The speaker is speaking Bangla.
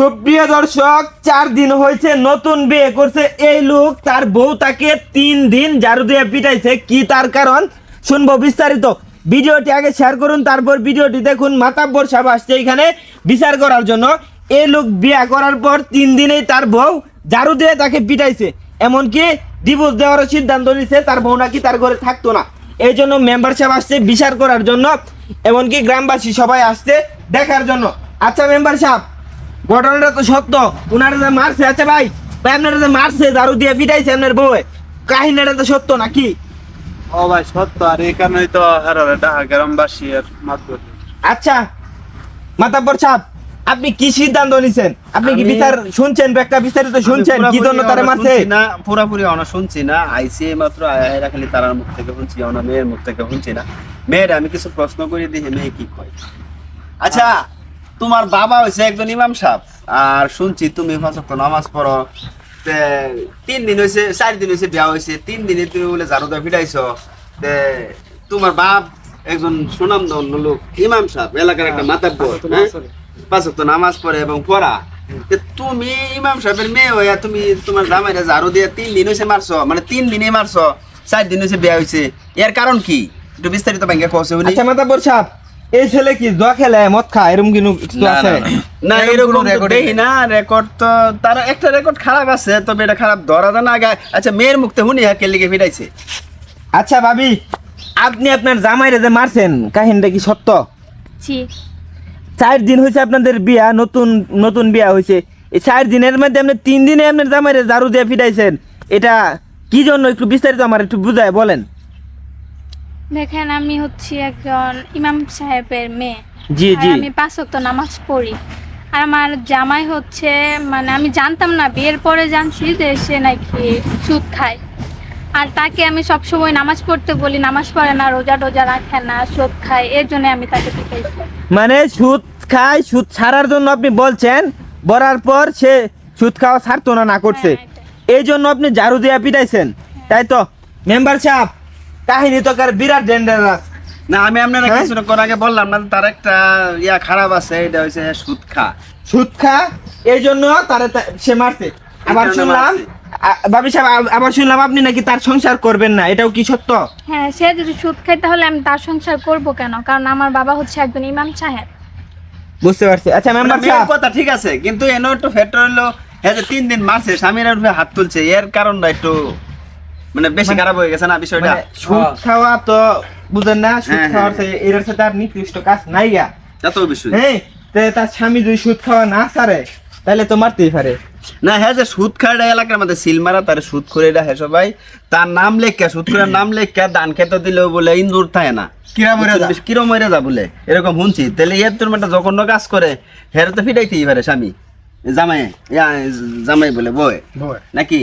সুপ্রিয় দর্শক চার দিন হয়েছে, নতুন বিয়ে করছে। এই লোক তার বউ তাকে তিন দিন ঝাড়ু দিয়ে পিটাইছে। কি তার কারণ? শুনব বিস্তারিত। ভিডিওটি আগে শেয়ার করুন, তারপর ভিডিওটি দেখুন। মাতাব্বর সাহেব আসছে এখানে বিচার করার জন্য। এই লোক বিয়ে করার পর তিন দিনেই তার বউ ঝাড়ু দিয়ে তাকে পিটাইছে। এমনকি ডিভোর্স দেওয়ারও সিদ্ধান্ত নিছে তার বউ নাকি তার ঘরে থাকতো না। এই জন্য মেম্বার সাহেব আসছে বিচার করার জন্য। এমনকি গ্রামবাসী সবাই আসছে দেখার জন্য। আচ্ছা মেম্বার সাহেব ঘটনাটা তো সত্য। উনারা যে মারছে আচ্ছা ভাই ভাই আপনারা যে মারছে দারু দিয়ে পিটাইছে আপনার বউ কাহিনীটা তো সত্য নাকি? ও ভাই সত্য আর কারণেই তো হারারে ডাহা গ্রামবাসী আর মাতবর আচ্ছা মাতাব্বর সাহেব আপনি কি সিদ্ধান্ত নিছেন? আপনি কি বিচার শুনছেন? একটা বিস্তারিত শুনছেন? কি জন্য তারা মারছে? না পুরাপুরি অনা শুনছি না। আইসি মাত্র আয়রা খালি তারার মুখ থেকে শুনছি অনা মেয়ের মুখ থেকে শুনছি না। মেয়ের আমি কিছু প্রশ্ন করে দিই মেয়ে কি কয়? আচ্ছা তোমার বাবা হয়েছে একজন ইমাম সাহেব। আর শুনছি তুমি পাঁচ নামাজ পড়ো। তিন দিন হয়েছে চার দিন হয়েছে বিয়া হয়েছে তিন দিনে তুমি বলে ঝাড়ুদা ফিরাইছো। তে তোমার বাপ একজন সুনাম ধন্য লোক ইমাম সাহেব এলাকার একটা মাতাব্বর হ্যাঁ? পাঁচ ওয়াক্ত নামাজ পড়ে এবং পড়া। তুমি ইমাম সাহেবের মেয়ে হইয়া তুমি তোমার জামাইরা ঝাড়ু দিয়ে তিন দিন হয়েছে মারছো। মানে তিন দিনে মারছো চার দিন হয়েছে বিয়া হয়েছে এর কারণ কি? একটু বিস্তারিত ব্যাংকে কছে আচ্ছা মাতাব্বর সাহেব এই ছেলে কি জুয়া খেলে মদ খায়? এরকম কিছু কিছু আছে? না, এরকম দেখি না রেকর্ড তো তার একটা রেকর্ড খারাপ আছে তবে এটা খারাপ ধরা যায় না। আগে আচ্ছা মেয়ের মুখতে শুনি হ্যাঁ কেলিকে ফিরাইছে? আচ্ছা ভাবি আপনি আপনার জামাইরে যে মারছেন কাহিনীটা কি সত্য? জি চার দিন হয়েছে আপনাদের বিয়া নতুন নতুন বিয়া হয়েছে এই চার দিনের মধ্যে আপনি তিন দিনে আপনার জামাইরে ঝাড়ু দিয়ে ফিরাইছেন। এটা কি জন্য একটু বিস্তারিত আমার একটু বুঝায় বলেন। দেখেন আমি হচ্ছি একজন ইমাম সাহেবের মেয়ে। জি জি। আমি পাঁচ ওয়াক্ত নামাজ পড়ি। আর আমার জামাই হচ্ছে মানে আমি জানতাম না বিয়ের পরে জানছি যে সে নাকি সুদ খায়। আর তাকে আমি সবসময় নামাজ পড়তে বলি নামাজ পড়ে না রোজা টোজা রাখে না সুদ খায় এর জন্য আমি তাকে পিটাইছি মানে সুদ খায় সুদ ছাড়ার জন্য আপনি বলছেন বলার পর সে সুদ খাওয়া ছাড়তো না না করছে। হ্যাঁ, এই জন্য আপনি ঝাড়ু দিয়ে পিটাইছেন। তাই তো? মেম্বার সাহেব কাহিনী তো কার বিরাট ডেঞ্জারাস না আমি আপনারা হ্যাঁ? কিছুক্ষণ আগে বললাম না তার একটা ইয়া খারাপ আছে এটা হচ্ছে সুদ খা সুদ খা এই জন্য তারা সে মারছে। আবার শুনলাম। ভাবি সাহেব আবার শুনলাম আপনি নাকি তার সংসার করবেন না এটাও কি সত্য? হ্যাঁ সে যদি সুদ খায় তাহলে আমি তার সংসার করব কেন? কারণ আমার বাবা হচ্ছে একজন ইমাম সাহেব। বুঝতে পারছি। আচ্ছা মেম্বার মানে সাহেব। কথা ঠিক আছে কিন্তু এনে একটু ফেট হইল হ্যাঁ যে তিন দিন মারছে স্বামীর উপরে হাত তুলছে এর কারণটা একটু মানে বেশি খারাপ হয়ে গেছে না বিষয়টা? মানে সুদ খাওয়া তো বুঝেন না সুদ হ্যাঁ, খাওয়ার হ্যাঁ। এর সাথে আর নিকৃষ্ট কাজ নাই গা। এত বিষয় হ্যাঁ তার স্বামী যদি সুদ খাওয়া না ছাড়ে তাহলে তো মারতেই পারে। না হ্যাঁ যে সুদ খাড়া এলাকার মধ্যে সিল মারা তার সুদ করে হ্যাঁ সবাই। তার নাম লেখা সুদ করে নাম লেখা দান খেতে দিলেও বলে ইন্দুর থাকে না। কিরা মরে যা। কিরম মরে যা বলে এরকম শুনছি। তাহলে এর তোর একটা জঘন্য কাজ করে হের তো ফিটাইতেই পারে স্বামী। জামাই জামাই বলে বই নাকি?